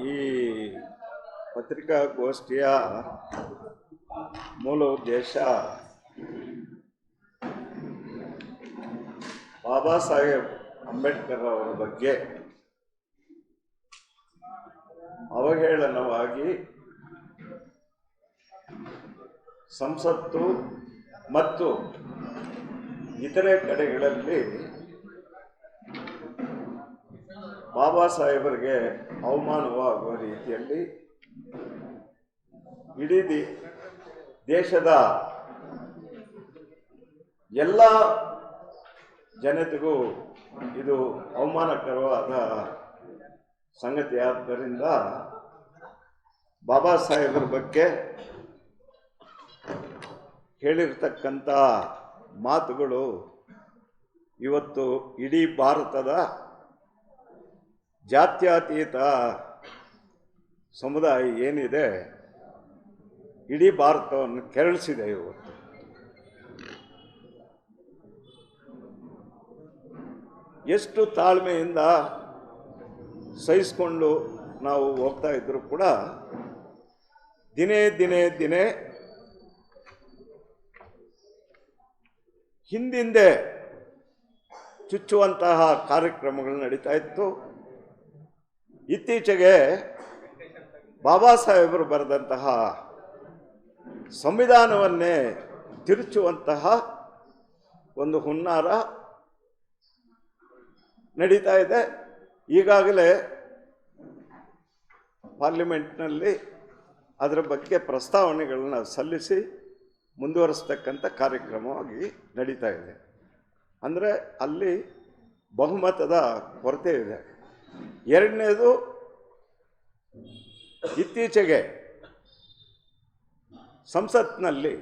ಈ ಪತ್ರಿಕಾಗೋಷ್ಠಿಯ ಮೂಲ ಉದ್ದೇಶ ಬಾಬಾ ಸಾಹೇಬ್ ಅಂಬೇಡ್ಕರ್ ಅವರ ಬಗ್ಗೆ ಅವಹೇಳನವಾಗಿ ಸಂಸತ್ತು ಮತ್ತು ಇತರೆ ಕಡೆಗಳಲ್ಲಿ ಬಾಬಾ ಸಾಹೇಬರಿಗೆ ಅವಮಾನವಾಗುವ ರೀತಿಯಲ್ಲಿ ಇಡೀ ದೇಶದ ಎಲ್ಲ ಜನತೆಗೂ ಇದು ಅವಮಾನಕರವಾದ ಸಂಗತಿ ಆದ್ದರಿಂದ ಬಾಬಾ ಸಾಹೇಬರ ಬಗ್ಗೆ ಹೇಳಿರ್ತಕ್ಕಂಥ ಮಾತುಗಳು ಇವತ್ತು ಇಡೀ ಭಾರತದ ಜಾತ್ಯತೀತ ಸಮುದಾಯ ಏನಿದೆ, ಇಡೀ ಭಾರತವನ್ನು ಕೆರಳಿಸಿದೆ ಇವತ್ತು. ಎಷ್ಟು ತಾಳ್ಮೆಯಿಂದ ಸಹಿಸ್ಕೊಂಡು ನಾವು ಹೋಗ್ತಾ ಇದ್ದರೂ ಕೂಡ ದಿನೇ ದಿನೇ ದಿನೇ ಹಿಂದಿಂದೆ ಚುಚ್ಚುವಂತಹ ಕಾರ್ಯಕ್ರಮಗಳು ನಡೀತಾ ಇತ್ತು. ಇತ್ತೀಚೆಗೆ ಬಾಬಾ ಸಾಹೇಬರು ಬರೆದಂತಹ ಸಂವಿಧಾನವನ್ನೇ ತಿರುಚುವಂತಹ ಒಂದು ಹುನ್ನಾರ ನಡೀತಾ ಇದೆ. ಈಗಾಗಲೇ ಪಾರ್ಲಿಮೆಂಟ್ನಲ್ಲಿ ಅದರ ಬಗ್ಗೆ ಪ್ರಸ್ತಾವನೆಗಳನ್ನು ಸಲ್ಲಿಸಿ ಮುಂದುವರಿಸ್ತಕ್ಕಂಥ ಕಾರ್ಯಕ್ರಮವಾಗಿ ನಡೀತಾ ಇದೆ. ಅಂದರೆ ಅಲ್ಲಿ ಬಹುಮತದ ಕೊರತೆ ಇದೆ. ಎರಡನೇದು ಇತ್ತೀಚೆಗೆ ಸಂಸತ್ನಲ್ಲಿ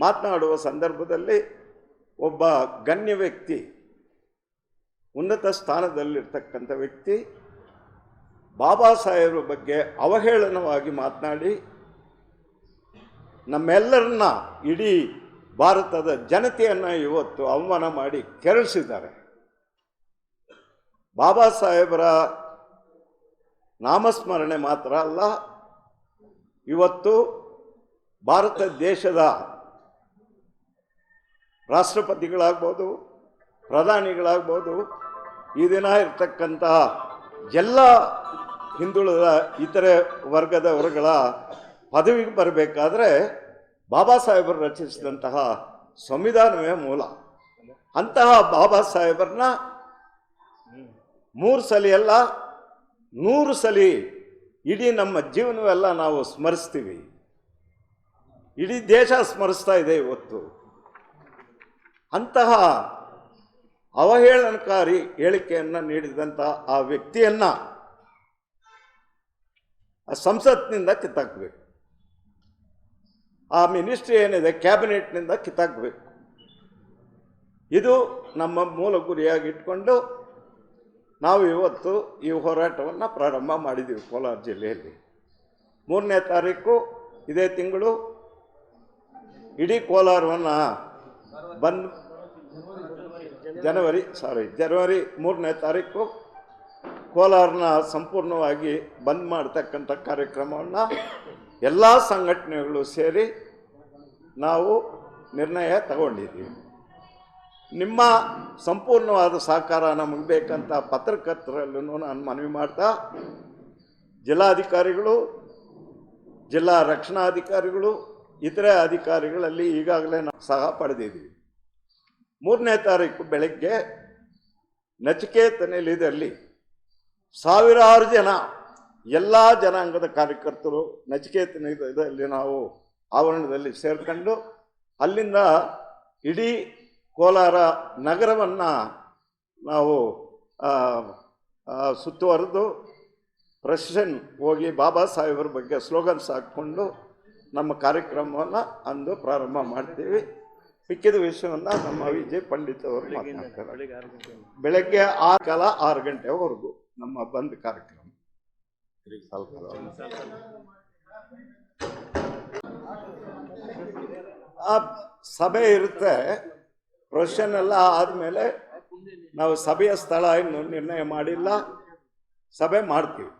ಮಾತನಾಡುವ ಸಂದರ್ಭದಲ್ಲಿ ಒಬ್ಬ ಗಣ್ಯ ವ್ಯಕ್ತಿ ಉನ್ನತ ಸ್ಥಾನದಲ್ಲಿರ್ತಕ್ಕಂಥ ವ್ಯಕ್ತಿ ಬಾಬಾ ಸಾಹೇಬ್ರ ಬಗ್ಗೆ ಅವಹೇಳನವಾಗಿ ಮಾತನಾಡಿ, ನಮ್ಮೆಲ್ಲರನ್ನ ಇಡೀ ಭಾರತದ ಜನತೆಯನ್ನು ಇವತ್ತು ಅವಮಾನ ಮಾಡಿ ಕೆರಳಿಸಿದ್ದಾರೆ. ಬಾಬಾ ಸಾಹೇಬರ ನಾಮಸ್ಮರಣೆ ಮಾತ್ರ ಅಲ್ಲ, ಇವತ್ತು ಭಾರತ ದೇಶದ ರಾಷ್ಟ್ರಪತಿಗಳಾಗ್ಬೋದು, ಪ್ರಧಾನಿಗಳಾಗ್ಬೋದು, ಈ ದಿನ ಇರ್ತಕ್ಕಂತಹ ಎಲ್ಲ ಹಿಂದುಳಿದ ಇತರೆ ವರ್ಗದವರುಗಳ ಪದವಿಗೆ ಬರಬೇಕಾದ್ರೆ ಬಾಬಾ ಸಾಹೇಬರು ರಚಿಸಿದಂತಹ ಸಂವಿಧಾನವೇ ಮೂಲ. ಅಂತಹ ಬಾಬಾ ಸಾಹೇಬರನ್ನ ಮೂರು ಸಲ ಅಲ್ಲ, ನೂರು ಸಲ ಇಡೀ ನಮ್ಮ ಜೀವನವೆಲ್ಲ ನಾವು ಸ್ಮರಿಸ್ತೀವಿ. ಇಡೀ ದೇಶ ಸ್ಮರಿಸ್ತಾ ಇದೆ ಇವತ್ತು. ಅಂತಹ ಅವಹೇಳನಕಾರಿ ಹೇಳಿಕೆಯನ್ನು ನೀಡಿದಂಥ ಆ ವ್ಯಕ್ತಿಯನ್ನು ಆ ಸಂಸತ್ನಿಂದ ಕಿತ್ತಾಕಬೇಕು. ಆ ಮಿನಿಸ್ಟ್ರಿ ಏನಿದೆ, ಕ್ಯಾಬಿನೆಟ್ನಿಂದ ಕಿತ್ತಾಕಬೇಕು. ಇದು ನಮ್ಮ ಮೂಲ ಗುರಿಯಾಗಿ ಇಟ್ಕೊಂಡು ನಾವು ಇವತ್ತು ಈ ಹೋರಾಟವನ್ನು ಪ್ರಾರಂಭ ಮಾಡಿದ್ದೀವಿ ಕೋಲಾರ ಜಿಲ್ಲೆಯಲ್ಲಿ. ಮೂರನೇ ತಾರೀಕು, ಇದೇ ತಿಂಗಳು ಇಡೀ ಕೋಲಾರವನ್ನು ಬಂದ್ ಜನವರಿ ಸಾರಿ ಜನವರಿ ಮೂರನೇ ತಾರೀಕು ಕೋಲಾರನ ಸಂಪೂರ್ಣವಾಗಿ ಬಂದ್ ಮಾಡ್ತಕ್ಕಂಥ ಕಾರ್ಯಕ್ರಮವನ್ನು ಎಲ್ಲ ಸಂಘಟನೆಗಳು ಸೇರಿ ನಾವು ನಿರ್ಣಯ ತಗೊಂಡಿದ್ದೀವಿ. ನಿಮ್ಮ ಸಂಪೂರ್ಣವಾದ ಸಹಕಾರ ನಮಗೆ ಬೇಕಂತ ಪತ್ರಕರ್ತರಲ್ಲೂ ನಾನು ಮನವಿ ಮಾಡ್ತಾ, ಜಿಲ್ಲಾಧಿಕಾರಿಗಳು, ಜಿಲ್ಲಾ ರಕ್ಷಣಾಧಿಕಾರಿಗಳು ಇತರೆ ಅಧಿಕಾರಿಗಳಲ್ಲಿ ಈಗಾಗಲೇ ನಾವು ಸಹ ಪಡೆದಿದ್ದೀವಿ. ಮೂರನೇ ತಾರೀಕು ಬೆಳಗ್ಗೆ ನಚಿಕೇತನಲ್ಲಿ ಇದರಲ್ಲಿ ಸಾವಿರಾರು ಜನ, ಎಲ್ಲ ಜನಾಂಗದ ಕಾರ್ಯಕರ್ತರು ನಚಿಕೇತನ ಇದರಲ್ಲಿ ನಾವು ಆವರಣದಲ್ಲಿ ಸೇರ್ಕೊಂಡು, ಅಲ್ಲಿಂದ ಇಡೀ ಕೋಲಾರ ನಗರವನ್ನು ನಾವು ಸುತ್ತುವರೆದು ಪ್ರಶನ್ ಹೋಗಿ ಬಾಬಾ ಸಾಹೇಬರ ಬಗ್ಗೆ ಸ್ಲೋಗನ್ಸ್ ಹಾಕ್ಕೊಂಡು ನಮ್ಮ ಕಾರ್ಯಕ್ರಮವನ್ನು ಅಂದು ಪ್ರಾರಂಭ ಮಾಡ್ತೀವಿ. ಸಿಕ್ಕಿದ ವಿಷಯವನ್ನು ನಮ್ಮ ವಿಜಯ್ ಪಂಡಿತ್ ಅವರು ಮಾತನಾಡ್ತಾರೆ ಬೆಳಗ್ಗೆ ಆರು ಕಾಲ ಆರು ಗಂಟೆವರೆಗೂ ನಮ್ಮ ಬಂದ್ ಕಾರ್ಯಕ್ರಮ. ಆ ಸಭೆ ಇರುತ್ತೆ. ಪ್ರೊಸೆಷನ್ ಎಲ್ಲ ಆದಮೇಲೆ ನಾವು ಸಭೆಯ ಸ್ಥಳ ಇನ್ನು ನಿರ್ಣಯ ಮಾಡಿಲ್ಲ. ಸಭೆ ಮಾಡ್ತೀವಿ.